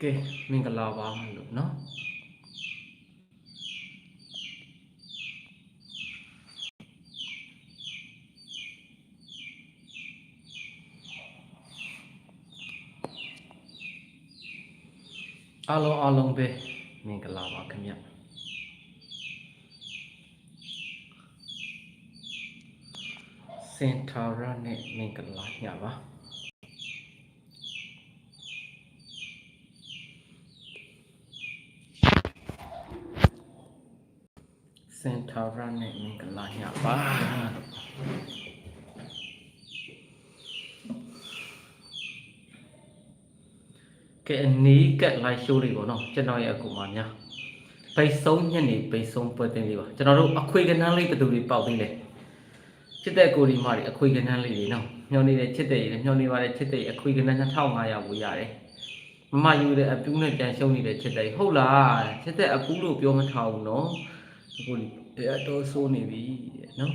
ကဲမင်္ဂလာပါလို့เนาะအားလုံးအားလုံးပဲမင်္ဂလာပါခင်ဗျစင်တာရနဲ့မင်္ဂလာညပါ စင်တာရနဲ့မင်္ဂလာညပါကဲအနီးကက်လိုက်ရှိုးလေးပေါ့နော်ကျွန်တော်ရဲ့အကူမများပိတ်ဆုံးညနေပိတ်ဆုံးပွဲတင်လေးပါကျွန်တော်တို့အခွေကနန်းလေးဘယ်သူတွေပေါက်သေးလဲချစ်တဲ့ကိုဒီမတွေအခွေကနန်းလေးတွေနော်မျောနေတဲ့ချစ်တဲ့ရည်မျောနေပါတဲ့ချစ်တဲ့ရည်အခွေကနန်း2500ဝေရတယ်မမယူတဲ့အပူးနဲ့ပြန်ရှုံးနေတဲ့ချစ်တဲ့ရည်ဟုတ်လားချစ်တဲ့အပူးလို့ပြောမထားဘူးနော်အခုဒီ အတော်ဆိုးနေပြီတဲ့နော်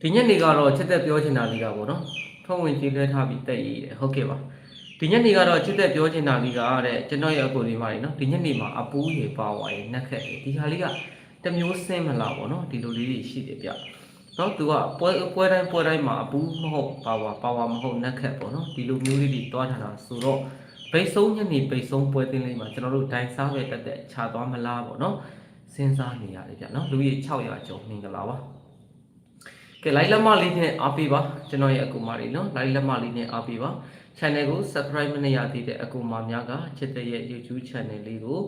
ဒီညနေကတော့ချက်သက်ပြောချင်တာလေးကပေါ့နော်ထုံးဝင်ကြည့်လွဲထားပြီးတက်ရည်တယ်ဟုတ်ကဲ့ပါဒီညနေကတော့ချက်သက်ပြောချင်တာလေးကတဲ့ကျွန်တော်ရဲ့အကိုလေးပါနေနော်ဒီညနေမှာအပူးရေပါသွားရင်နှက်ခက်တယ်ဒီဟာလေးကတစ်မျိုးစင်းမလားပေါ့နော်ဒီလိုလေးတွေရှိတယ်ဗျနော်သူကပွဲပွဲတိုင်းပွဲတိုင်းမှာအပူးမဟုတ်ပါဝါပါဝါမဟုတ်နှက်ခက်ပေါ့နော်ဒီလိုမျိုးလေးတွေတွားထားတာဆိုတော့ ပိတ်ဆုံးညနေပိတ်ဆုံးပွဲသိမ်းလေးမှာကျွန်တော်တို့ဒိုင်စားပဲတက်တက်ခြာသွားမလားပေါ့နော်စဉ်းစားနေရတယ်ဗျနော်လူကြီး600ကျော်မင်္ဂလာပါကဲ like လက်မလေးနဲ့အားပေးပါကျွန်တော်ရဲ့အကူမလေးနော် like လက်မလေးနဲ့အားပေးပါ channel ကို subscribe မနေရသေးတဲ့အကူမများကချစ်တဲ့ရဲ့ YouTube channel လေးကို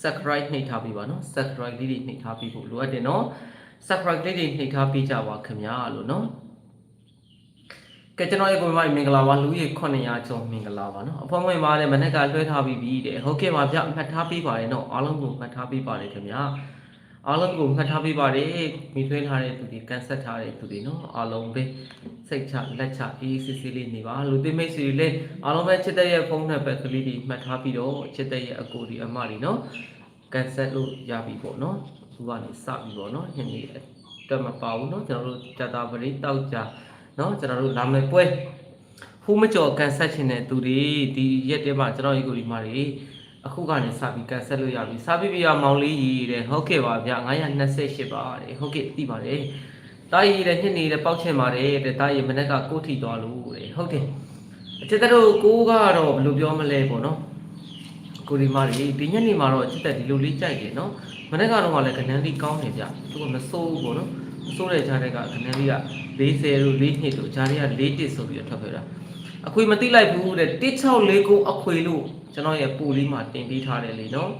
subscribe နှိပ်ထားပေးပါနော် subscribe လေးတွေနှိပ်ထားပေးဖို့လိုအပ်တယ်နော် subscribe လေးတွေနှိပ်ထားပေးကြပါခင်ဗျာလို့နော် ကဲကျွန်တော်ရဲ့ကိုမမင်္ဂလာပါလူကြီး900ကျော်မင်္ဂလာပါနော်အဖေဝင်ပါတဲ့မနေ့ကလွှဲထားပြီးပြီတဲ့ဟုတ်ကဲ့ပါဗျမှတ်ထားပေးပါရဲ့နော်အားလုံးကိုမှတ်ထားပေးပါလေခင်ဗျာအားလုံးကိုမှတ်ထားပေးပါတယ်မိထွေးထားတဲ့သူတွေကန်ဆက်ထားတဲ့သူတွေနော်အားလုံးပဲစိတ်ချလက်ချအေးစစ်စစ်လေးနေပါလူသိမိတ်ဆွေတွေလည်းအားလုံးပဲချစ်တဲ့ရဲ့ဖုန်းနံပါတ်ကလေးတွေမှတ်ထားပြီးတော့ချစ်တဲ့ရဲ့အကိုဒီအမတွေနော်ကန်ဆက်လို့ရပြီပေါ့နော်သူကနေစပြီပေါ့နော်ညနေတက်မပါဘူးနော်ကျွန်တော်တို့ကြတာပရိတောက်ကြ နော်ကျွန်တော်တို့လာမယ်ပွဲဖူးမကျော်ကန်ဆက်ခြင်းတဲ့သူတွေဒီရက်တဲမှာကျွန်တော်ရေကိုဒီမတွေအခုကနေစပြီးကန်ဆက်လို့ရပြီစပြီးပြရမောင်လေးကြီးတဲ့ဟုတ်ကဲ့ပါဗျ928ပါတဲ့ဟုတ်ကဲ့သိပါတယ်တာကြီးတဲ့နှစ်နေတဲ့ပေါက်ချင်ပါတယ်တဲ့တာကြီးမနေ့ကကိုထီသွားလို့တဲ့ဟုတ်တယ်အချက်တို့ကိုကတော့ဘယ်လိုပြောမလဲပေါ့နော်ကိုဒီမလေးဒီညနေမှာတော့အချက်တက်ဒီလိုလေးကြိုက်တယ်နော်မနေ့ကတော့ကလည်းကနန်းလေးကောင်းတယ်ဗျသူကမစိုးဘူးပေါ့နော်မ စိုးတဲ့ကြားတဲ့ကကနန်းလေးက40လို့4နှစ်လို့ကြားတွေက4တစ်ဆိုပြီးတော့ထွက်ခဲ့တာအခွေမသိလိုက်ဘူးတဲ့1649အခွေလို့ကျွန်တော်ရဲ့ပူလေးမှာတင်ပေးထားတယ်လေနော်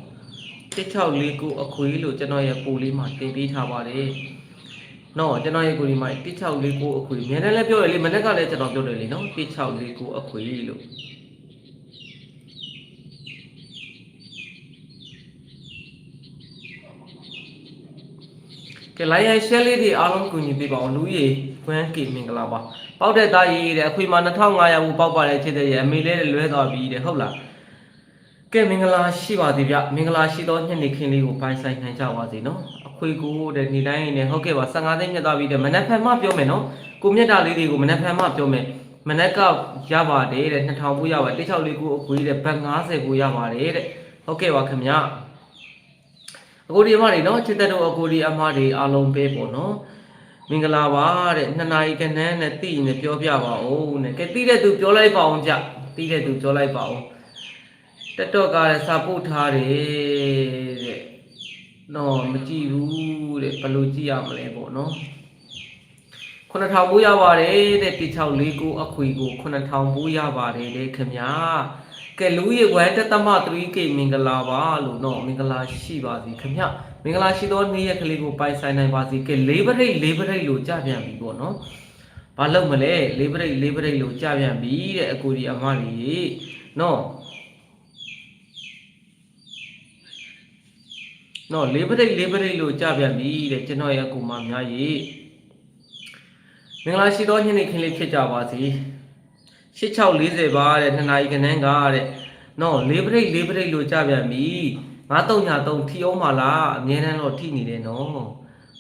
1649အခွေလို့ကျွန်တော်ရဲ့ပူလေးမှာတင်ပေးထားပါတယ်နော်ကျွန်တော်ရဲ့ကိုဒီမှာ1649အခွေမြန်တယ်လည်းပြောရလေမနေ့ကလည်းကျွန်တော်ပြောတယ်လေနော်1649အခွေလို့ ကဲလိုက်ရရှယ်လေးတွေအားလုံးကူညီပေးပါအောင်လူကြီးဝမ်းကေမင်္ဂလာပါပေါက်တဲ့သားကြီးတဲ့အခွေမှာ2500ဘူးပေါက်ပါတယ်ချစ်တဲ့ရဲ့အမေလေးလွဲသွားပြီတဲ့ဟုတ်လားကဲမင်္ဂလာရှိပါသေးဗျမင်္ဂလာရှိသောညနေခင်းလေးကိုပိုင်ဆိုင်နိုင်ကြပါစေနော်အခွေကိုတဲ့နေ့တိုင်းနဲ့ဟုတ်ကဲ့ပါ15သိန်းမြတ်သွားပြီတဲ့မနက်ဖြန်မှပြောမယ်နော်ကိုမြတ်တာလေးတွေကိုမနက်ဖြန်မှပြောမယ်မနက်ကရပါတယ်တဲ့2000ဘူးရပါတယ်16လေးကိုအခွေတဲ့ဘတ်90ကိုရပါတယ်တဲ့ဟုတ်ကဲ့ပါခင်ဗျ အကိုဒီအမတွေနော်ချစ်တဲ့တို့အကိုဒီအမတွေအားလုံးပဲပေါ့နော်မင်္ဂလာပါတဲ့နှစ်နာရီကနန်းနဲ့တိနဲ့ပြောပြပါဦးနဲ့ကဲတိတဲ့သူပြောလိုက်ပါအောင်ကြတိတဲ့သူပြောလိုက်ပါအောင်တက်တော့ကလည်းစာပို့ထားတယ်တဲ့နော်မကြည့်ဘူးတဲ့ဘယ်လိုကြည့်ရမလဲပေါ့နော်9000ဘူးရပါတယ်တဲ့1649အခွေကို9000ဘူးရပါတယ်တဲ့ခင်ဗျာ ကဲလူရေဝမ်တသမ 3K မင်္ဂလာပါလို့နော်မင်္ဂလာရှိပါစေခင်ဗျာမင်္ဂလာရှိသောနေ့ရက်ကလေးကိုပိုင်ဆိုင်နိုင်ပါစေကဲလေးပရိတ်လေးပရိတ်လို့ကြပြန်ပြီပေါ့နော်ဘာလို့မလဲလေးပရိတ်လေးပရိတ်လို့ကြပြန်ပြီတဲ့အကိုဒီအမကြီးနော်နော်လေးပရိတ်လေးပရိတ်လို့ကြပြန်ပြီတဲ့ကျွန်တော်ရဲ့အကူမများကြီးမင်္ဂလာရှိသောညနေခင်းလေးဖြစ်ကြပါစေ 8640ပါတဲ့နှစ်နာရီခဏန်းကတဲ့နော်လေးပရိတ်လေးပရိတ်လို့ကြပြန်ပြီငါတုံညာတုံထီအောင်ပါလားအမြဲတမ်းတော့ထိနေတယ်နော်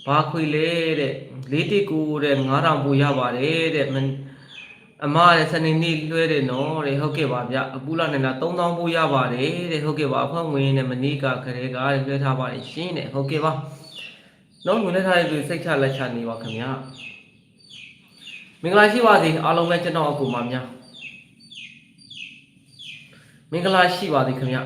ဘာခွေလဲတဲ့လေးတိကူတဲ့9000ပူရပါတယ်တဲ့မအမတဲ့စနေနေ့လွှဲတယ်နော်တဲ့ဟုတ်ကဲ့ပါဗျအပူလာနေတာ3000ပူရပါတယ်တဲ့ဟုတ်ကဲ့ပါအဖွင့်ဝင်နဲ့မနီးကခရဲကလွှဲထားပါတယ်ရှင်းတဲ့ဟုတ်ကဲ့ပါနော်ဝင်ထားတဲ့သူစိတ်ချလက်ချနေပါခင်ဗျာမင်္ဂလာရှိပါစေအားလုံးပဲကျွန်တော်အကူမများ မင်္ဂလာရှိပါစေခင်ဗျာ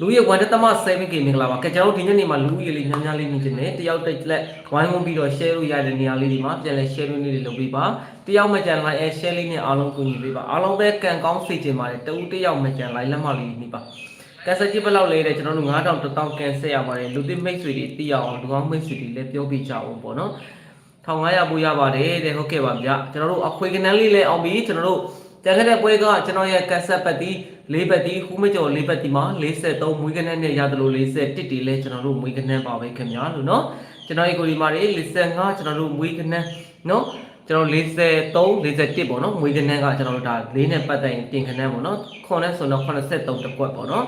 လူရဲ့ဝန်တသမ 7K မင်္ဂလာပါကဲကျွန်တော်ဒီနေ့နေမှာလူကြီးလေးများများလေးမြင်နေတယောက်တစ်လက်ဝိုင်းဝန်းပြီးတော့ share လို့ရတဲ့နေရာလေးဒီမှာပြန်လဲ share လို့နေလေးလုပ်ပေးပါတယောက်မကြံလိုက်အဲ share လေးနဲ့အားလုံးကူညီပေးပါအားလုံးပဲကံကောင်းစေချင်ပါတယ်တဦးတယောက်မကြံလိုက်လက်မလေးနေပါကဲစကြည့်ဘယ်လောက်လဲတဲ့ကျွန်တော်တို့9000 1000ကန်ဆက်ရပါတယ်လူသိမိတ်ဆွေတွေသိရအောင်လူကောင်းမိတ်ဆွေတွေလည်းပြောပြကြအောင်ပေါ့နော်1500ပို့ရပါတယ်တဲ့ဟုတ်ကဲ့ပါဗျကျွန်တော်တို့အခွေကနန်းလေးလည်းအောင်ပြီကျွန်တော်တို့တန်ခဲ့တဲ့ပွဲကကျွန်တော်ရဲ့ကက်ဆက်ပတ်တီ လေးပတ်တီဟူးမကျော်လေးပတ်တီမှာ43မွေးကနန်းနဲ့ရတယ်လို့41တီလည်းကျွန်တော်တို့မွေးကနန်းပါပဲခင်ဗျာလို့နော်ကျွန်တော်ရဲ့ကိုဒီမာတွေ45ကျွန်တော်တို့မွေးကနန်းနော်ကျွန်တော်43 41ပေါ့နော်မွေးကနန်းကကျွန်တော်တို့ဒါလေးနဲ့ပတ်သက်ရင်ပြင်ကနန်းပေါ့နော်ခွန်နဲ့ဆိုတော့83တကွက်ပေါ့နော်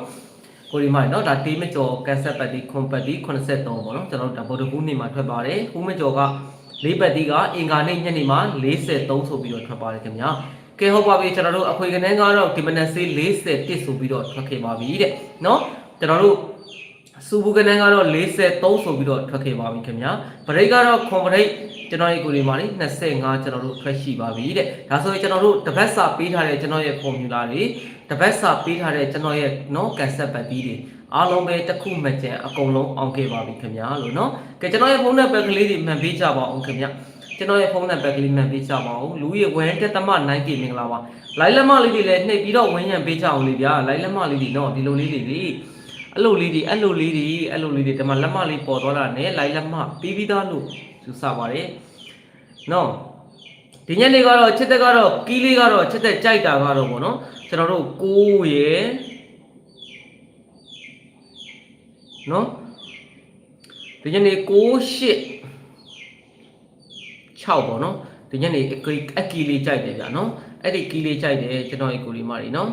ကိုဒီမာနော်ဒါတေးမကျော်ကက်ဆက်ပတ်တီခွန်ပတ်တီ83ပေါ့နော်ကျွန်တော်တို့ဒါဗုဒ္ဓဘူးနေ့မှာထွက်ပါတယ်ဟူးမကျော်ကလေးပတ်တီကအင်္ဂါနေ့ညနေမှာ43ဆိုပြီးတော့ထွက်ပါတယ်ခင်ဗျာ ကဲဟုတ်ပါပြီကျွန်တော်တို့အခွေကနန်းကတော့ဒီမနက်စေး41ဆိုပြီးတော့ထွက်ခဲ့ပါပြီတဲ့နော်ကျွန်တော်တို့စူဘူးကနန်းကတော့43ဆိုပြီးတော့ထွက်ခဲ့ပါပြီခင်ဗျာဗရိတ်ကတော့ခွန်ဗရိတ်ကျွန်တော်ရဲ့ကိုဒီမှာလေ25ကျွန်တော်တို့ထွက်ရှိပါပြီတဲ့ဒါဆိုရင်ကျွန်တော်တို့တပတ်စာပေးထားတဲ့ကျွန်တော်ရဲ့ဖော်မြူလာတွေတပတ်စာပေးထားတဲ့ကျွန်တော်ရဲ့နော်ကန်ဆက်ပတ်ပြီးတွေအားလုံးပဲတစ်ခုမှကြံအကုန်လုံးအောင်ခဲ့ပါပြီခင်ဗျာလို့နော်ကဲကျွန်တော်ရဲ့ဖုန်းနံပါတ်ကလေးတွေမှန်ပေးကြပါအောင်ခင်ဗျာ ကျွန်တော်ရဲ့ဖုန်းနံပါတ်ကလေးမှန်ပေးကြပါဦးလူရဲ့ဝမ်းတက်သမနိုင်ကေမင်္ဂလာပါလိုင်းလက်မလေးတွေလည်းနှိပ်ပြီးတော့ဝန်းရံပေးကြအောင်လေဗျာလိုင်းလက်မလေးတွေနော်ဒီလိုလေးတွေလေအဲ့လိုလေးတွေအဲ့လိုလေးတွေအဲ့လိုလေးတွေဒီမှာလက်မလေးပေါ်သွားတာနဲ့လိုင်းလက်မပြီးပြီးသားလို့ယူဆပါတယ်နော်ဒီညနေကတော့ချစ်သက်ကတော့ကီးလေးကတော့ချစ်သက်ကြိုက်တာကတော့ပေါ့နော်ကျွန်တော်တို့6ရယ်နော်ဒီညနေ6 8 6ပေါ့နော်ဒီညနေအကီအကီလေးကြိုက်တယ်ဗျာနော်အဲ့ဒီကီလေးကြိုက်တယ်ကျွန်တော်ရဲ့ကိုရီမာတွေနော်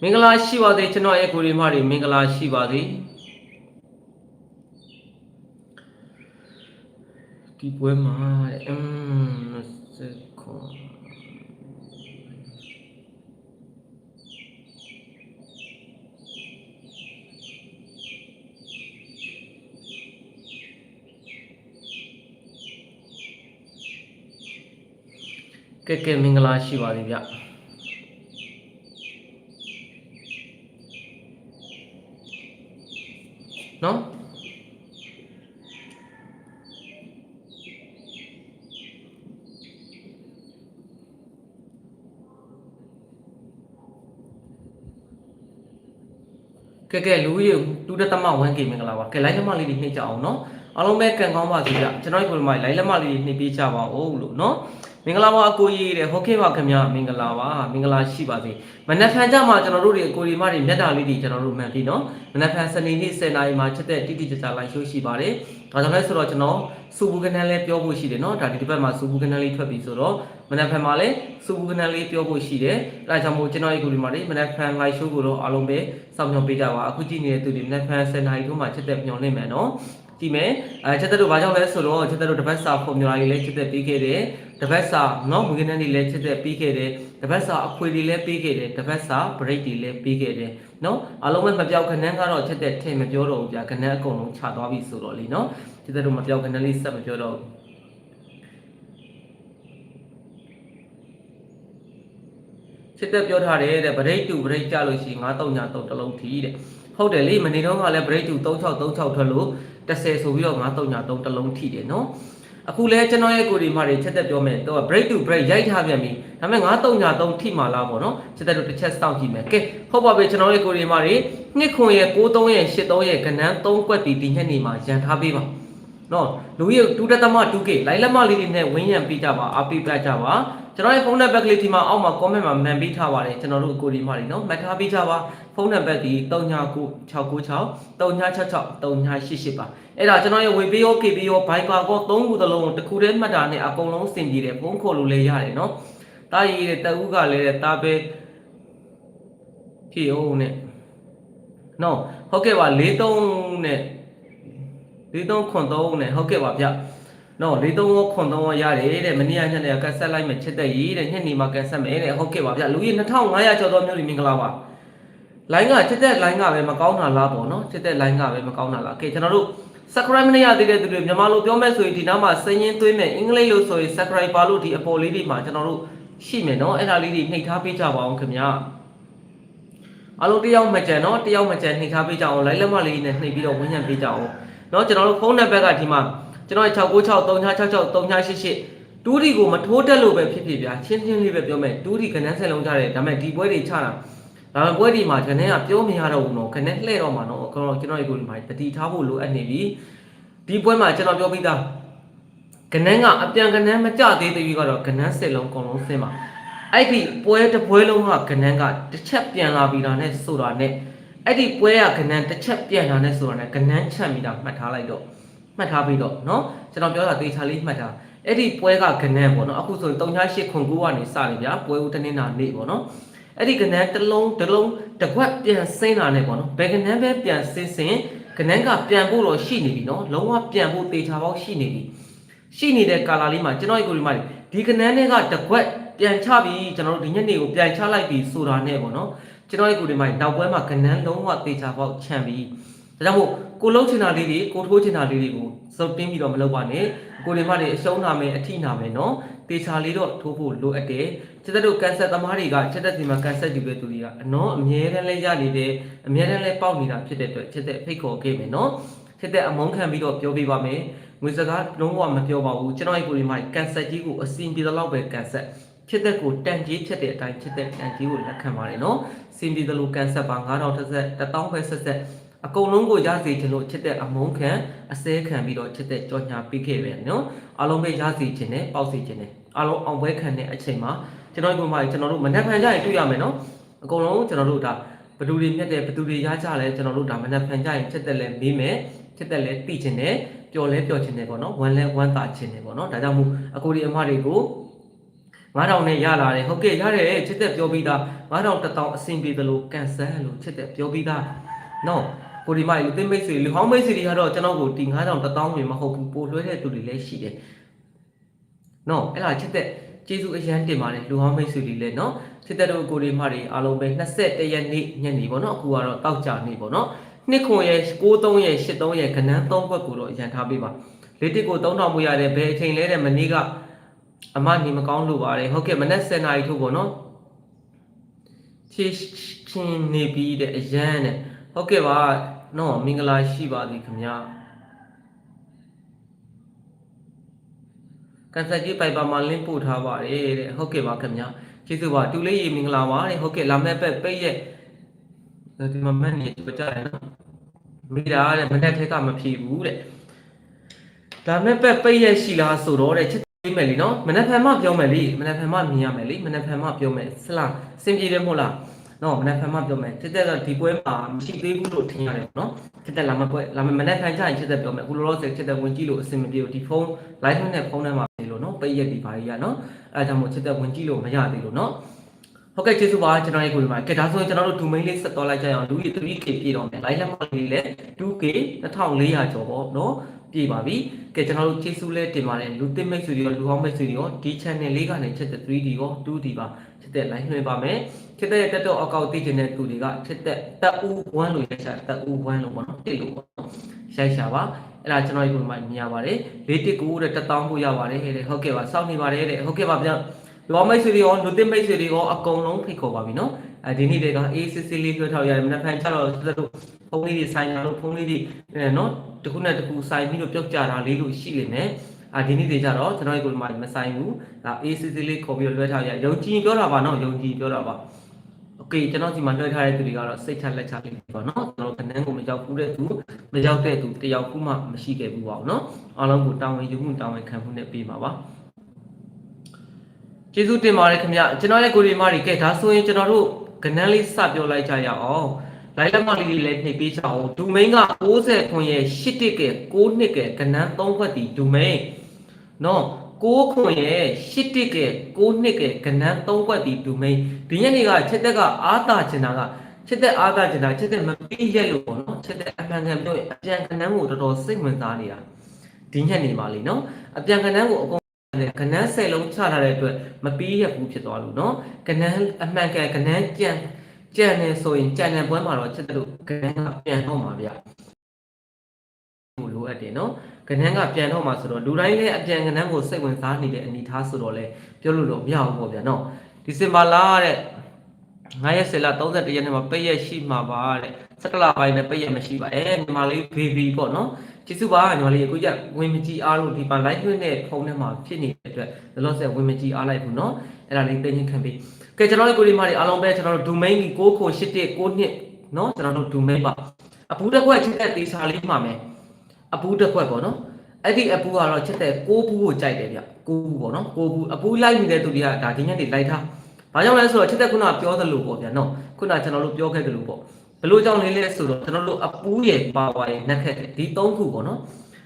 မင်္ဂလာရှိပါသေးကျွန်တော်ရဲ့ကိုရီမာတွေမင်္ဂလာရှိပါသေးဒီပွဲမှာတဲ့အမ်စကွန် ကဲကဲမင်္ဂလာရှိပါသေးဗျနော်ကဲကဲလူကြီးတူတသမ1 k မင်္ဂလာပါကဲလိုက်လက်မလေးတွေနှိပ်ကြအောင်နော်အားလုံးပဲကံကောင်းပါစေဗျကျွန်တော်ဒီပုံမှာလိုက်လက်မလေးတွေနှိပ်ပေးကြပါဦးလို့နော် မင်္ဂလာပါအကိုကြီးတဲ့ဟုတ်ကဲ့ပါခင်ဗျမင်္ဂလာပါမင်္ဂလာရှိပါစေမနက်ဖြန်ကြမှာကျွန်တော်တို့တွေအကိုကြီးမတွေမျက်တာလေးတွေကျွန်တော်တို့မှန်ပြီနော်မနက်ဖြန်စနေနေ့10နာရီမှာချက်တဲ့တိတိကျကျလိုက်ရှိုးရှိပါတယ်ဒါကြောင့်လဲဆိုတော့ကျွန်တော်စူဘူးကနန်းလေးပြောဖို့ရှိတယ်နော်ဒါဒီတစ်ပတ်မှာစူဘူးကနန်းလေးထွက်ပြီဆိုတော့မနက်ဖြန်မှာလည်းစူဘူးကနန်းလေးပြောဖို့ရှိတယ်အဲဒါကြောင့်မို့ကျွန်တော်ရဲ့ကိုကြီးမတွေမနက်ဖြန်လိုက်ရှိုးကိုတော့အားလုံးပဲစောင့်မျှော်ပေးကြပါအခုကြည့်နေတဲ့သူတွေမနက်ဖြန်10နာရီထိုးမှာချက်တဲ့မျှော်လင့်မယ်နော် ကြည့်မယ်အဲချက်တဲ့တို့ဘာကြောင့်လဲဆိုတော့ချက်တဲ့တို့တစ်ပတ်စာပုံမျိုးလေးလည်းချက်တဲ့ပြီးခဲ့တယ်တစ်ပတ်စာနော်မူကနန်းတွေလည်းချက်တဲ့ပြီးခဲ့တယ်တစ်ပတ်စာအခွေတွေလည်းပြီးခဲ့တယ်တစ်ပတ်စာ break တွေလည်းပြီးခဲ့တယ်နော်အားလုံးပဲမပြောက်ခဏန်းကတော့ချက်တဲ့ထင်မပြောတော့ဘူးဗျာခဏန်းအကုန်လုံးခြာသွားပြီဆိုတော့လीနော်ချက်တဲ့တို့မပြောက်ခဏန်းလေးဆက်မပြောတော့ဘူးစစ်သက်ပြောထားတယ်တဲ့ break to break ကြလို့ရှိရင်9 3ညာ3တလုံးထီးတဲ့ ဟုတ်တယ်လေမနေတော့ကလည်း break to 3636ထွက်လို့10ဆိုပြီးတော့9 3ညာ3တလုံးထီးတယ်နော်အခုလဲကျွန်တော်ရဲ့ကိုဒီမှာတွေချက်သက်ပြောမယ်တော့ break to break ရိုက်ထားပြန်ပြီဒါပေမဲ့9 3ညာ3ထိမှာလားပေါ့နော်ချက်သက်တို့တစ်ချက်စောင့်ကြည့်မယ်ကဲဟုတ်ပါပြီကျွန်တော်ရဲ့ကိုဒီမှာတွေနှစ်ခွန်ရဲ့6 3ရဲ့8 3ရဲ့ကဏ္ဍ3ကွက်တီဒီညက်နေမှာရန်ထားပေးပါနော်လူကြီးတူတသမ 2K လိုင်းလက်မလေးတွေနဲ့ဝင်းရံပေးကြပါအပိပြကြပါ ကျွန်တော်ရဲ့ဖုန်းနံပါတ်ကလေးဒီမှာအောက်မှာ comment မှာမှန်ပေးထားပါတယ်ကျွန်တော်တို့ကိုဒီမှာနေနော်မှတ်ထားပေးကြပါဖုန်းနံပါတ်ဒီ399696 3966 3988ပါအဲ့ဒါကျွန်တော်ရဲ့ WePay ရော KPay ရော Viber ကောသုံးခုသလုံးတစ်ခုတည်းမှတ်တာနဲ့အကုန်လုံးစင်ကြည့်တယ်ဖုန်းခေါ်လို့လည်းရတယ်နော်တားရည်တဲ့တအုပ်ကလည်းတားပဲဖြည့်အောင်နဲ့နော်ဟုတ်ကဲ့ပါ43နဲ့43ခွန်3နဲ့ဟုတ်ကဲ့ပါဗျ နော်43ခွန်3ရတယ်တဲ့မနေ့ကညနေကတ်ဆက်လိုက်မယ်ချစ်တဲ့ရေးတဲ့ညနေမှာကတ်ဆက်မယ်တဲ့ဟုတ်ကဲ့ပါဗျလူကြီး2500ကျော်သောမျိုးတွေမင်္ဂလာပါလိုင်းကချစ်တဲ့လိုင်းကပဲမကောင်းတာလားပေါ့နော်ချစ်တဲ့လိုင်းကပဲမကောင်းတာလားကဲကျွန်တော်တို့ subscribe မနေရသေးတဲ့သူတွေမြန်မာလိုပြောမဲ့ဆိုရင်ဒီနောက်မှာစည်ရင်းသွင်းမယ်အင်္ဂလိပ်လိုဆိုရင် subscribe ပါလို့ဒီအပေါ်လေးတွေမှာကျွန်တော်တို့ရှိမယ်နော်အဲ့ဒါလေးတွေနှိပ်ထားပေးကြပါအောင်ခင်ဗျာအလုံးတယောက်မကြံနော်တယောက်မကြံနှိပ်ထားပေးကြအောင်လိုက်လက်မလေးနဲ့နှိပ်ပြီးတော့ဝန်းရံပေးကြအောင်နော်ကျွန်တော်တို့ဖုန်းနံပါတ်ကဒီမှာ ကျွန်တော်696366638တူးဒီကိုမထိုးတက်လို့ပဲဖြစ်ဖြစ်ဗျာချင်းချင်းလေးပဲပြောမယ်တူးဒီကနန်းစက်လုံးကြတယ်ဒါပေမဲ့ဒီပွဲတွေချတာဒါပေမဲ့ပွဲဒီမှာခနဲ့ကပြောမရတော့ဘူးနော်ခနဲ့လှဲ့တော့မှာနော်ကျွန်တော်ကျွန်တော်ဒီကိုဒီမှာတတိထားဖို့လိုအပ်နေပြီဒီပွဲမှာကျွန်တော်ပြောပြီးသားကနန်းကအပြန်ကနန်းမကြသေးသေးဘူးကတော့ကနန်းစက်လုံးအကုန်လုံးဆင်းပါအဲ့ဒီပွဲတစ်ပွဲလုံးကကနန်းကတစ်ချက်ပြန်လာပြီးတာနဲ့ဆိုတာနဲ့အဲ့ဒီပွဲကကနန်းတစ်ချက်ပြန်လာနဲ့ဆိုတာနဲ့ကနန်းချက်ပြီးတာမှတ်ထားလိုက်တော့ မှတ်ထားပြီးတော့เนาะကျွန်တော်ပြောတာသေချာလေးမှတ်ထားအဲ့ဒီပွဲကကနန်းပေါ့เนาะအခုဆိုရင်38ခွန်9ကနေစနေဗျာပွဲဦးတနင်္လာနေ့ပေါ့เนาะ အဲ့ဒီကနန်းတစ်လုံးတစ်လုံးတစ်ခွက်ပြန်ဆင်းလာနေပေါ့နော်ဘယ်ကနန်းပဲပြန်ဆင်းဆင်းကနန်းကပြန်ဖို့တော့ရှိနေပြီနော်လုံးဝပြန်ဖို့တေချာပေါက်ရှိနေပြီရှိနေတဲ့ကာလာလေးမှာကျွန်တော်ဒီကိုဒီမှာဒီကနန်းတွေကတစ်ခွက်ပြန်ချပြီးကျွန်တော်တို့ဒီညနေကိုပြန်ချလိုက်ပြီးဆိုတာနဲ့ပေါ့နော်ကျွန်တော်ဒီကိုဒီမှာနောက်ပွဲမှာကနန်းလုံးဝတေချာပေါက်ခြံပြီးဒါကြောင့်မို့ ကိုလုံးချင်တာလေးတွေကိုထိုးချင်တာလေးတွေကိုစုပ်တင်းပြီးတော့မလုပ်ပါနဲ့ကိုဒီမှာနေအရှုံးနာမယ်အထိနာမယ်နော်တေချာလေးတော့ထိုးဖို့လိုအပ်တယ်ကျတဲ့တို့ကန်ဆာသမားတွေကချက်တဲ့ဒီမှာကန်ဆာယူတဲ့သူတွေကအနော်အမြဲတမ်းလဲရနေတယ်အမြဲတမ်းလဲပေါက်နေတာဖြစ်တဲ့အတွက်ချက်တဲ့ဖိတ်ခေါ်ခဲ့မယ်နော်ချက်တဲ့အမုန်းခံပြီးတော့ပြောပြပါမယ်ငွေစကားလုံးဝမပြောပါဘူးကျွန်တော်ဒီကိုဒီမှာကန်ဆာကြီးကိုအစီအပြေတော့ပဲကန်ဆာချက်တဲ့ကိုတန်ကြီးချက်တဲ့အတိုင်းချက်တဲ့တန်ကြီးကိုလက်ခံပါတယ်နော်စင်ပြေတယ်လို့ကန်ဆာပါ9000တစ်ဆက်1000ပဲဆက်ဆက် အကုန်လုံးကိုရစေချင်လို့ချက်တဲ့အမုန်းခံအစဲခံပြီးတော့ချက်တဲ့ကြောညာပေးခဲ့ပဲနော်အားလုံးပဲရစေချင်တယ်ပေါက်စေချင်တယ်အားလုံးအောင်ပွဲခံတဲ့အချိန်မှာကျွန်တော်ဒီမှာကျွန်တော်တို့မနှက်ဖန်ကြရင်တွေ့ရမယ်နော်အကုန်လုံးကျွန်တော်တို့ဒါဘသူတွေမြတ်တယ်ဘသူတွေရကြလဲကျွန်တော်တို့ဒါမနှက်ဖန်ကြရင်ချက်တဲ့လဲမေးမယ်ချက်တဲ့လဲသိချင်တယ်ပျော်လဲပျော်ချင်တယ်ပေါ့နော်ဝမ်းလဲဝမ်းသာချင်တယ်ပေါ့နော်ဒါကြောင့်မို့အကိုဒီအမတွေကို9000နဲ့ရလာတယ်ဟုတ်ကဲ့ရတယ်ချစ်တဲ့ပြောပြီးသား9000 1000အဆင်ပြေတယ်လို့ကန်ဆယ်လို့ချစ်တဲ့ပြောပြီးသားနော် ကိုဒီမိုင်လူသိမိတ်ဆွေလူဟောင်းမိတ်ဆွေတွေကတော့ကျွန်တော်ကိုတီ9000 1000ဝင်မဟုတ်ဘူးပို့လွှဲတဲ့သူတွေလည်းရှိတယ်နော်အဲ့ဒါချစ်တဲ့ကျေးဇူးအရန်တင်ပါတယ်လူဟောင်းမိတ်ဆွေတွေလည်းနော်ချစ်တဲ့တို့ကိုဒီမတွေအားလုံးပဲ21ရက်နေ့ညနေပေါ့နော်အခုကတော့တောက်ကြနေ့ပေါ့နော်နှစ်ခွန်ရဲ့63ရဲ့83ရဲ့ကနန်း3ဘက်ကိုတော့အရန်ထားပေးပါလေးတစ်ကို3000မွေရတယ်ဘယ်အချိန်လဲတဲ့မနေ့ကအမနေမကောင်းလို့ပါတယ်ဟုတ်ကဲ့မနေ့7နာရီထို့ပေါ့နော်ချစ်ချင်းနေပြီးတဲ့အရန်တဲ့ဟုတ်ကဲ့ပါ နော်မင်္ဂလာရှိပါသည်ခင်ဗျာကန်ဆက်ကြီးပိုက်ပါမှာလင်းပို့ထားပါတယ်တဲ့ဟုတ်ကဲ့ပါခင်ဗျာကျေးဇူးပါတူလေးရေမင်္ဂလာပါတဲ့ဟုတ်ကဲ့လာမဲ့ပဲပိတ်ရဲ့ဒီမှာမက်နေကြကြရနော်မိတာတဲ့မနေ့ထက်ကမဖြေဘူးတဲ့ဒါမဲ့ပဲပိတ်ရဲ့ရှိလားဆိုတော့တဲ့ချစ်ပေးမယ်လीနော်မနေ့ဖန်မှပြောမယ်လीမနေ့ဖန်မှမြင်ရမယ်လीမနေ့ဖန်မှပြောမယ်ဆလားစင်ပြေတယ်မဟုတ်လား နော်မနေ့ဖန်မှပြောမယ်ချစ်တဲ့ကဒီပွဲမှာမရှိသေးဘူးလို့ထင်ရတယ်နော်ချစ်တဲ့လာမပွဲလာမမနေ့ဖန်ကျရင်ချစ်တဲ့ပြောမယ်အခုလောလောဆယ်ချစ်တဲ့ဝင်ကြည့်လို့အဆင်မပြေဘူးဒီဖုန်း live နဲ့ဖုန်းထဲမှာနေလို့နော်ပိတ်ရက်ဒီပါကြီးရနော်အဲဒါကြောင့်မို့ချစ်တဲ့ဝင်ကြည့်လို့မရသေးလို့နော်ဟုတ်ကဲ့ကျေးဇူးပါကျွန်တော်ရဲ့ကိုဒီမှာကဲဒါဆိုရင်ကျွန်တော်တို့ domain လေးဆက်သွားလိုက်ကြရအောင်လူကြီး 3k ပြည့်တော့မယ် live လက်မလေးလည်း 2k 2400ကျော်ပေါ့နော်ပြည့်ပါပြီကဲကျွန်တော်တို့ကျေးဇူးလဲတင်ပါတယ်လူသစ်မိတ်ဆွေတွေရောလူဟောင်းမိတ်ဆွေတွေရောဒီ channel လေးကနေချက်တဲ့ 3D ရော 2D ပါချက် တဲ့ live လွှင့်ပါမယ်ချက်တဲ့တက်တော့အကောက်သိချင်တဲ့သူတွေကချက်တဲ့တက်ဦး1လို့ရိုက်ရှာတက်ဦး1လို့ပေါ့နော်တိလို့ပေါ့နော်ရိုက်ရှာပါအဲ့ဒါကျွန်တော်ဒီမှာမြင်ရပါတယ်၄တစ်ကိုတဲ့တက်တောင်းဖို့ရပါတယ်ဟဲ့တဲ့ဟုတ်ကဲ့ပါစောင့်နေပါတယ်တဲ့ဟုတ်ကဲ့ပါဗျာလူအောင်မိတ်ဆွေတွေရောလူသစ်မိတ်ဆွေတွေရောအကုန်လုံးဖိတ်ခေါ်ပါပြီနော်အဲဒီနေ့တွေကအေးစစ်စစ်လေးပြောထားရတယ်မနေ့ဖန်ချတော့သူတို့ဖုန်းလေးတွေဆိုင်တာလို့ဖုန်းလေးတွေအဲနော်တခုနဲ့တခုဆိုင်ပြီးတော့ပြုတ်ကြတာလေးလို့ရှိနေတယ် အာဒီနေ့တွေကြတော့ကျွန်တော်ဒီကိုမှမဆိုင်ဘူးဒါအေးစစ်စစ်လေးခေါ်ပြီးတော့လွှဲထားရယုံကြည်ပြောတာပါနော်ယုံကြည်ပြောတာပါโอเคကျွန်တော်ဒီမှာလွှဲထားတဲ့သူတွေကတော့စိတ်ချလက်ချလေးပါနော်ကျွန်တော်ခဏန်းကိုမရောက်ဘူးတဲ့သူမရောက်တဲ့သူတယောက်ခုမှမရှိခဲ့ဘူးပါဘူးနော်အားလုံးကိုတာဝန်ယူမှုတာဝန်ခံမှုနဲ့ပေးပါပါကျေးဇူးတင်ပါတယ်ခင်ဗျကျွန်တော်ရဲ့ကိုရီမာတွေကဲဒါဆိုရင်ကျွန်တော်တို့ကနန်းလေးစပြောလိုက်ကြရအောင်လိုက်လက်မလေးလေးလည်းနှိပ်ပေးကြအောင်ဒူမိန်းက60ခွန်ရဲ့8တစ်ကဲ6နှစ်ကဲကနန်း3ခွက်တီဒူမိန်း နော်6ခွန်ရဲ့8တစ်ကဲ6နှစ်ကဲကနန်း3ခွက်တီဒူမိန်းဒီညနေကချက်သက်ကအာသာချင်တာကချစ်တဲ့အားသာချင်တာချစ်တဲ့မပြီးရက်လို့ပေါ့နော်ချစ်တဲ့အမှန်ကန်ပြောရင်အပြန်ကနန်းကိုတော်တော်စိတ်ဝင်စားနေတာဒီညက်နေပါလေနော်အပြန်ကနန်းကိုအကုန်လည်းကနန်းဆယ်လုံးချထားတဲ့အတွက်မပြီးရက်ဘူးဖြစ်သွားလို့နော်ကနန်းအမှန်ကန်ကနန်းကြံကြံနေဆိုရင်ကြံတဲ့ပွဲမှာတော့ချစ်တဲ့လို့ကနန်းကပြန်တော့မှာဗျ ကိုလိုအပ်တယ်နော်ကနန်းကပြန်တော့မှာဆိုတော့လူတိုင်းလည်းအပြန်ကနန်းကိုစိတ်ဝင်စားနေတဲ့အနေအထားဆိုတော့လေပြောလို့တော့မရဘူးပေါ့ဗျာနော်ဒီစင်ဘာလာတဲ့9ရက်10လ31ရက်နေ့မှာပိတ်ရက်ရှိမှာပါတဲ့စက္ကလပိုင်းနဲ့ပိတ်ရက်မရှိပါအဲညီမလေးဘေဘီပေါ့နော်ကျေးဇူးပါညီမလေးအခုကျဝင်မကြည့်အားလို့ဒီပါ live တွင်းနဲ့ဖုန်းထဲမှာဖြစ်နေတဲ့အတွက်လောလောဆယ်ဝင်မကြည့်အားလိုက်ဘူးနော်အဲ့ဒါလေးသိချင်းခံပြီးကဲကျွန်တော်တို့ကိုဒီမာတွေအားလုံးပဲကျွန်တော်တို့ domain ကြီး6ခု8 9နှစ်နော်ကျွန်တော်တို့ domain ပါအပူတစ်ခွက်ချက်တဲ့တေစာလေးမှာမယ် အပူတစ်ခွက်ပေါ့နော်အဲ့ဒီအပူကတော့ချက်တဲ့6ဘူးကိုကြိုက်တယ်ဗျ6ဘူးပေါ့နော်6ဘူးအပူလိုက်နေတဲ့သူတွေကဒါဒီညက်တွေလိုက်ထားဘာကြောင့်လဲဆိုတော့ချက်တဲ့ခုနပြောသလိုပေါ့ဗျာနော်ခုနကျွန်တော်တို့ပြောခဲ့သလိုပေါ့ဘလို့ကြောင့်လေးလဲဆိုတော့ကျွန်တော်တို့အပူရဲ့ပါဝါရဲ့နှက်ခက်ဒီ၃ခုပေါ့နော်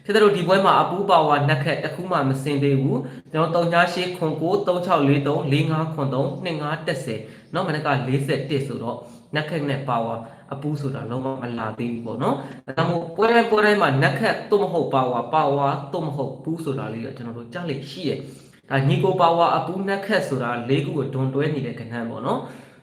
ဖြစ်တဲ့တို့ဒီပွဲမှာအပူပါဝါနှက်ခက်တစ်ခုမှမစင်သေးဘူးကျွန်တော်38ခွန်9 3643 45ခွန်3 2510เนาะမနက်က41ဆိုတော့နှက်ခက်နဲ့ပါဝါ အပူဆိုတာလုံးဝမလာသေးဘူးပေါ့နော်ဒါကြောင့်မို့ပွဲတိုင်းပွဲတိုင်းမှာနှက်ခက်သို့မဟုတ်ပါဝါပါဝါသို့မဟုတ်ပူးဆိုတာလေးတော့ကျွန်တော်တို့ကြားလေရှိရဲ့ဒါညီကိုပါဝါအပူနှက်ခက်ဆိုတာ၄ခုကိုဒွန်တွဲနေတဲ့ခဏန်းပေါ့နော်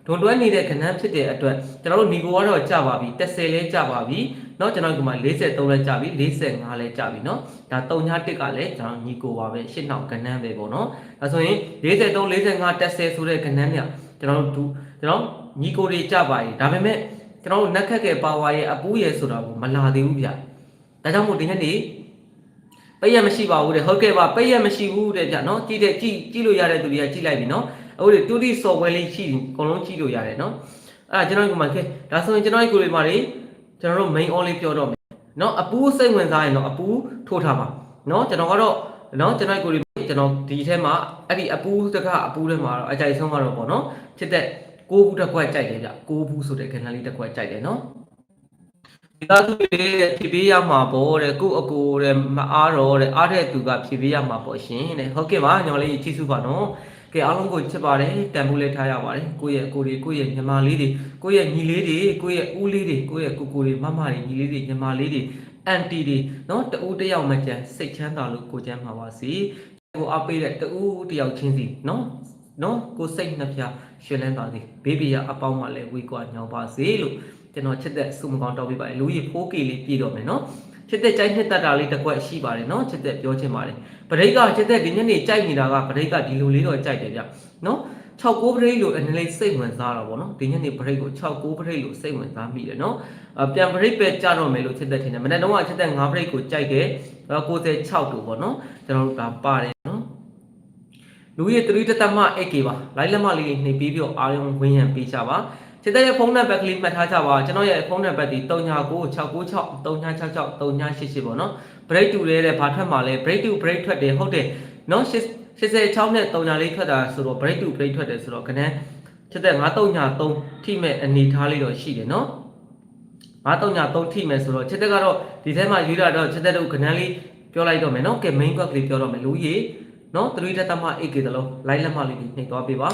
ဒွန်တွဲနေတဲ့ခဏန်းဖြစ်တဲ့အတွက်ကျွန်တော်တို့ညီကိုကတော့ကြာပါပြီ30လဲကြာပါပြီเนาะကျွန်တော်ဒီမှာ43လဲကြာပြီ45လဲကြာပြီเนาะဒါ3ည1ကလည်းကျွန်တော်ညီကိုပါပဲရှစ်နောက်ခဏန်းပဲပေါ့နော်ဒါဆိုရင်43 45 30ဆိုတဲ့ခဏန်းเนี่ยကျွန်တော်တို့ကျွန်တော်ညီကိုတွေကြာပါပြီဒါပေမဲ့ ကျွန်တော်တို့နက်ခက်ကဲပါဝါရဲ့အပူးရဲ့ဆိုတာကိုမလာသေးဘူးဗျဒါကြောင့်မို့ဒီနေ့နေပိတ်ရမရှိပါဘူးတဲ့ဟုတ်ကဲ့ပါပိတ်ရမရှိဘူးတဲ့ဗျနော်ကြည့်တဲ့ကြည့်ကြည့်လို့ရတဲ့သူတွေကကြည့်လိုက်ပြီနော်အခုဒီ 2D software လေးရှိအကုန်လုံးကြည့်လို့ရတယ်နော်အဲ့ဒါကျွန်တော်ဒီမှာခဲဒါဆိုရင်ကျွန်တော်ဒီကိုလေးမှာတွေကျွန်တော်တို့ main on လေးပြောတော့မယ်နော်အပူးစိတ်ဝင်စားရင်တော့အပူးထိုးထားပါနော်ကျွန်တော်ကတော့နော်ကျွန်တော်ဒီကိုလေးကျွန်တော်ဒီထဲမှာအဲ့ဒီအပူးတကအပူးထဲမှာတော့အကြိုက်ဆုံးကတော့ပေါ့နော်ဖြစ်တဲ့ ကိုးဘူးတစ်ခွက်ကြိုက်တယ်ဗျကိုးဘူးဆိုတဲ့ခဏလေးတစ်ခွက်ကြိုက်တယ်နော်ဒီသားသူလေးတဲ့ဖြည့်ပေးရမှာပေါ့တဲ့ကို့အကိုတဲ့မအားတော့တဲ့အားတဲ့သူကဖြည့်ပေးရမှာပေါ့ရှင်တဲ့ဟုတ်ကဲ့ပါညီမလေးကြည့်စုပါနော်ကဲအားလုံးကိုချစ်ပါတယ်တန်ဖိုးလေးထားရပါတယ်ကိုယ့်ရဲ့အကိုတွေကိုယ့်ရဲ့ညီမလေးတွေကိုယ့်ရဲ့ညီလေးတွေကိုယ့်ရဲ့ဦးလေးတွေကိုယ့်ရဲ့ကိုကိုတွေမမတွေညီလေးတွေညီမလေးတွေအန်တီတွေနော်တဦးတယောက်မှကျန်စိတ်ချမ်းသာလို့ကိုချမ်းမှာပါစီကိုအားပေးတဲ့တဦးတယောက်ချင်းစီနော် နော်ကိုစိတ်နှပြရွှင်လန်းပါစေဘေဘီရအပေါင်းမှလည်းဝေကွာညောင်းပါစေလို့ကျွန်တော်ချစ်တဲ့စုမကောင်းတောက်ပေးပါတယ်လူကြီး 4K လေးပြည့်တော့မယ်နော်ချစ်တဲ့ကြိုက်နှစ်တတာလေးတစ်ခွက်ရှိပါတယ်နော်ချစ်တဲ့ပြောချင်ပါတယ်ပရိတ်ကချစ်တဲ့ဒီညနေကြိုက်နေတာကပရိတ်ကဒီလိုလေးတော့ကြိုက်တယ်ဗျနော်6ကိုပရိတ်လို့အနေလေးစိတ်ဝင်စားတာပေါ့နော်ဒီညနေပရိတ်ကို6ကိုပရိတ်လို့စိတ်ဝင်စားမိတယ်နော်အပြန်ပရိတ်ပဲကြတော့မယ်လို့ချစ်တဲ့ထင်တယ်မနေ့တော့ကချစ်တဲ့9ပရိတ်ကိုကြိုက်တယ်96တူပေါ့နော်ကျွန်တော်တို့ဒါပါတယ်နော် လူရဲ့3တသမ 8K ပါလိုင်းလက်မလေးနှိပ်ပြီးပြီးအာရုံဝင်းရံပေးချပါချစ်တဲ့ဖုန်းနံပါတ်ကလေးမှတ်ထားကြပါကျွန်တော်ရဲ့ဖုန်းနံပါတ်ဒီ399696 3966 3988ပေါ့နော် break to လဲတဲ့ဘာထွက်မှာလဲ break to break ထွက်တယ်ဟုတ်တယ်နော်86နဲ့34ထွက်တာဆိုတော့ break to break ထွက်တယ်ဆိုတော့ခဏချစ်တဲ့9393ထိမဲ့အနေထားလေးတော့ရှိတယ်နော်9393ထိမဲ့ဆိုတော့ချစ်တဲ့ကတော့ဒီထဲမှာယူရတော့ချစ်တဲ့တို့ခဏလေးပြောလိုက်တော့မယ်နော်ကဲ main quest လေးပြောတော့မယ်လူကြီး နော်3တက်သမ 8k တလုံး live လက်မလေးနှိပ်သွားပေးပါ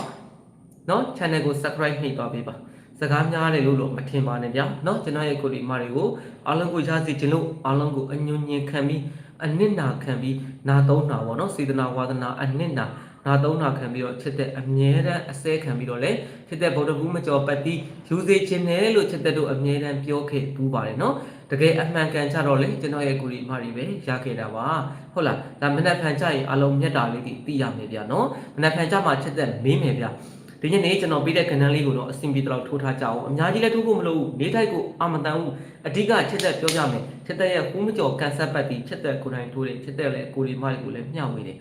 နော် channel ကို subscribe နှိပ်သွားပေးပါစကားများတယ်လို့တော့မထင်ပါနဲ့ဗျာเนาะကျွန်တော်ရဲ့ကိုဒီမာတွေကိုအားလုံးကိုရစီခြင်းလို့အားလုံးကိုအညွန်ညင်ခံပြီးအနစ်နာခံပြီးနာသုံးနာပေါ့เนาะစေတနာဝါဒနာအနစ်နာ နာသုံးနာခံပြီးတော့ချစ်တဲ့အမြဲတမ်းအစဲခံပြီးတော့လေချစ်တဲ့ဗုဒ္ဓဘူးမကျော်ပတိလူစေခြင်းနဲ့လို့ချစ်တဲ့တို့အမြဲတမ်းပြောခဲ့ပူးပါတယ်နော်တကယ်အမှန်ကန်ကြတော့လေကျွန်တော်ရဲ့ကိုရီမာတွေပဲရခဲ့တာပါဟုတ်လားဒါမနက်ဖြန်ကြရင်အလုံးမြတ်တာလေးတွေသိရမယ်ဗျာနော်မနက်ဖြန်ကြမှာချစ်တဲ့မင်းမယ်ဗျာဒီညနေကျွန်တော်ပေးတဲ့ကဏ္ဍလေးကိုတော့အဆင်ပြေတော့ထိုးထားကြအောင်အများကြီးလည်းထိုးဖို့မလိုဘူးနေထိုက်ကိုအမတန်ဘူးအဓိကချက်သက်ပြောပြမယ်ချက်သက်ရဲ့ကိုမကျော်ကန်ဆက်ပတ်ပြီးချက်သက်ကိုတိုင်းထိုးတယ်ချက်သက်လည်းကိုရီမာတွေကိုလည်းမျှဝေတယ်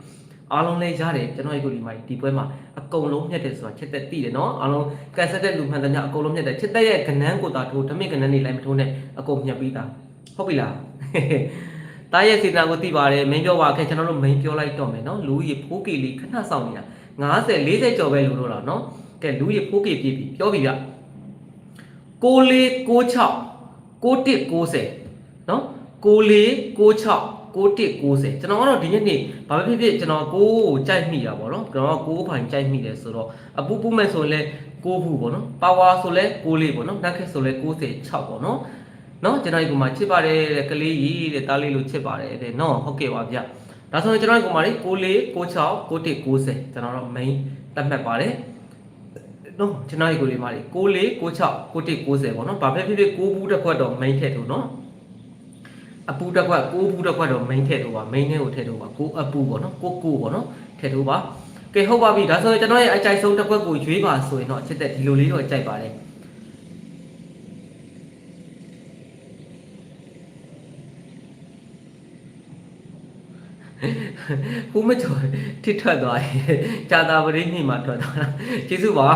အားလုံးလည်းရတယ်ကျွန်တော်ရဲ့ကိုဒီမဒီပွဲမှာအကုန်လုံးမြတ်တယ်ဆိုတာချက်သက်သိတယ်နော်အားလုံးကန်ဆက်တဲ့လူမှန်တယ်ညအကုန်လုံးမြတ်တယ်ချက်သက်ရဲ့ကဏ္ဍကိုသာထိုးဓမင်းကဏ္ဍနေလိုက်မထိုးနဲ့အကုန်မြတ်ပြီးသားဟုတ်ပြီလားတားရဲ့စေတနာကိုသိပါတယ်မင်းပြောပါခဲ့ကျွန်တော်တို့မင်းပြောလိုက်တော့မယ်နော်လူကြီးဖိုးကီလေးခဏဆောင်နေတာ90 40ကျော်ပဲလူတော့လားနော်ကဲလူကြီး 4K ပြည့်ပြီပြောပြီဗျ6496 6190နော်6496 6190ကျွန်တော်ကတော့ဒီနေ့နေ့ဘာပဲဖြစ်ဖြစ်ကျွန်တော်ကိုကိုကြိုက်မိတာပေါ့နော်ကျွန်တော်ကကိုဖိုင်ကြိုက်မိတယ်ဆိုတော့အပူပူမဲ့ဆိုရင်လဲ6ဘူးပေါ့နော်ပါဝါဆိုလဲ6လေးပေါ့နော်နက်ခက်ဆိုလဲ96ပေါ့နော်နော်ကျွန်တော်ဒီကောင်မှာချစ်ပါတယ်တဲ့ကလေးကြီးတဲ့တားလေးလို့ချစ်ပါတယ်တဲ့နော်ဟုတ်ကဲ့ပါဗျဒါဆိုရင်ကျွန်တော်ဒီကောင်မှာလေ6လေး96 91 90ကျွန်တော်တို့ main တတ်မှတ်ပါတယ်နော်ကျွန်တော်ဒီကိုလေးမှာလေ6လေး96 91 90ပေါ့နော်ဘာဖြစ်ဖြစ်6ဘူးတစ်ခွက်တော့ main ထည့်လို့နော် အပူတစ်ခွက်ကိုးဘူးတစ်ခွက်တော့ main ထည့်တော့ပါ main နဲ့ကိုထည့်တော့ပါကိုးအပူပေါ့နော်ကိုးကိုးပေါ့နော်ထည့်တော့ပါကဲဟုတ်ပါပြီဒါဆိုရင်ကျွန်တော်ရဲ့အကြိုက်ဆုံးတစ်ခွက်ကိုရွေးပါဆိုရင်တော့ချစ်တဲ့ဒီလိုလေးတော့ကြိုက်ပါတယ်ခုမကျော်တစ်ထွက်သွားရင်ကြာတာပရိနိမှာထွက်သွားတာကျေးဇူးပါ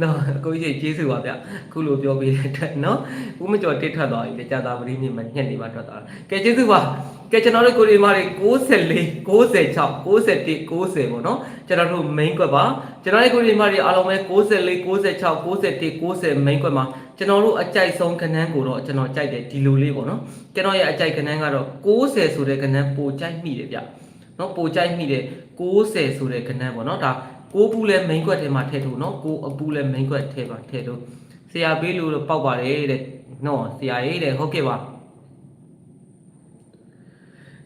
နော်အကိုကြီးကျေးဇူးပါဗျခုလိုပြောပေးတဲ့အတွက်နော်ခုမကျော်တစ်ထွက်သွားပြီကြာတာပရိနိမှာညက်နေမှာထွက်သွားတာကဲကျေးဇူးပါကဲကျွန်တော်တို့ကိုရီမာတွေ94 96 91 90ပေါ့နော်ကျွန်တော်တို့ main ကွက်ပါကျွန်တော်ရဲ့ကိုရီမာတွေအားလုံးပဲ94 96 91 90 main ကွက်မှာကျွန်တော်တို့အကြိုက်ဆုံးခန်းန်းကိုတော့ကျွန်တော်ကြိုက်တယ်ဒီလိုလေးပေါ့နော်ကျွန်တော်ရဲ့အကြိုက်ခန်းန်းကတော့90ဆိုတဲ့ခန်းန်းပိုကြိုက်မိတယ်ဗျနော်ပိုကြိုက်မိတယ်90ဆိုတဲ့ခန်းန်းပေါ့နော်ဒါ ကိုပူလဲ main ကွက်ထဲမှာထည့်ထို့နော်ကိုအပူလဲ main ကွက်ထဲမှာထည့်ထို့ဆရာပေးလို့တော့ပောက်ပါတယ်တဲ့နော်ဆရာရေးတဲ့ဟုတ်ကဲ့ပါ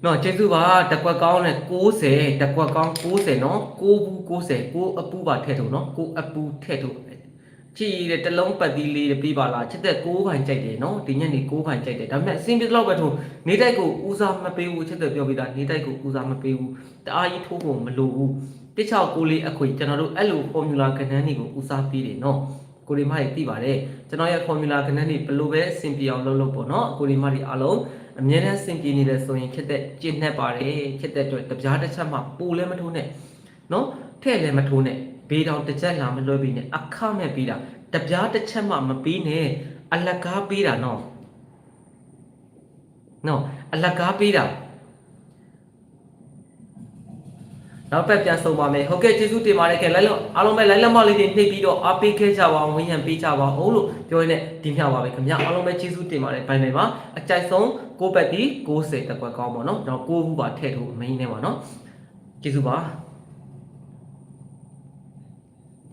နော်ကျေးဇူးပါတကွက်ကောင်းနဲ့60တကွက်ကောင်း60နော်6ဘူး90ကိုအပူပါထည့်ထို့နော်ကိုအပူထည့်ထို့ကြ ည်တဲ့တလုံးပတ်သီးလေးပြပါလားချစ်တဲ့6ခိုင်ကြိုက်တယ်နော်ဒီညနေ6ခိုင်ကြိုက်တယ်ဒါပေမဲ့အစင်းပြတော့ပဲထို့နေတိုက်ကိုဦးစားမပေးဘူးချစ်တဲ့ပြောပြီးသားနေတိုက်ကိုဦးစားမပေးဘူးတအားကြီးထိုးဖို့မလိုဘူးတစ်ချောက်ကိုလေးအခွေကျွန်တော်တို့အဲ့လို formula ကဏ္ဍတွေကိုဦးစားပေးတယ်နော်ကိုရီမကြီးသိပါတယ်ကျွန်တော်ရဲ့ formula ကဏ္ဍတွေဘယ်လိုပဲအဆင်ပြေအောင်လုပ်လို့ပေါ့နော်ကိုရီမကြီးအားလုံးအမြဲတမ်းစင်ပြေနေတယ်ဆိုရင်ခက်တဲ့ကျင့်နှက်ပါတယ်ခက်တဲ့အတွက်တပြားတစ်ချက်မှပိုလည်းမထိုးနဲ့နော်ထဲ့လည်းမထိုးနဲ့ ဘေးတောင်တစ်ချက်လာမလွှဲပြီးနဲ့အခမဲ့ပြီးတာတပြားတစ်ချက်မှမပြီးနဲ့အလကားပြီးတာနော်နော်အလကားပြီးတာနောက်ပတ်ပြန်ဆုံးပါမယ်ဟုတ်ကဲ့ကျေးဇူးတင်ပါတယ်ခင်လိုက်လို့အားလုံးပဲလိုက်လက်မလေးတွေနှိပ်ပြီးတော့အားပေးခဲ့ကြပါအောင်ဝင်းရံပေးကြပါအောင်လို့ပြောရင်းနဲ့ဒီမြောက်ပါပဲခင်ဗျအားလုံးပဲကျေးဇူးတင်ပါတယ်ဘိုင်ဘိုင်ပါအကြိုက်ဆုံးကိုပတ်တီ60တက်ကွက်ကောင်းပါတော့ကျွန်တော်6ခုပါထည့်ထုတ်အမင်းနဲ့ပါနော်ကျေးဇူးပါ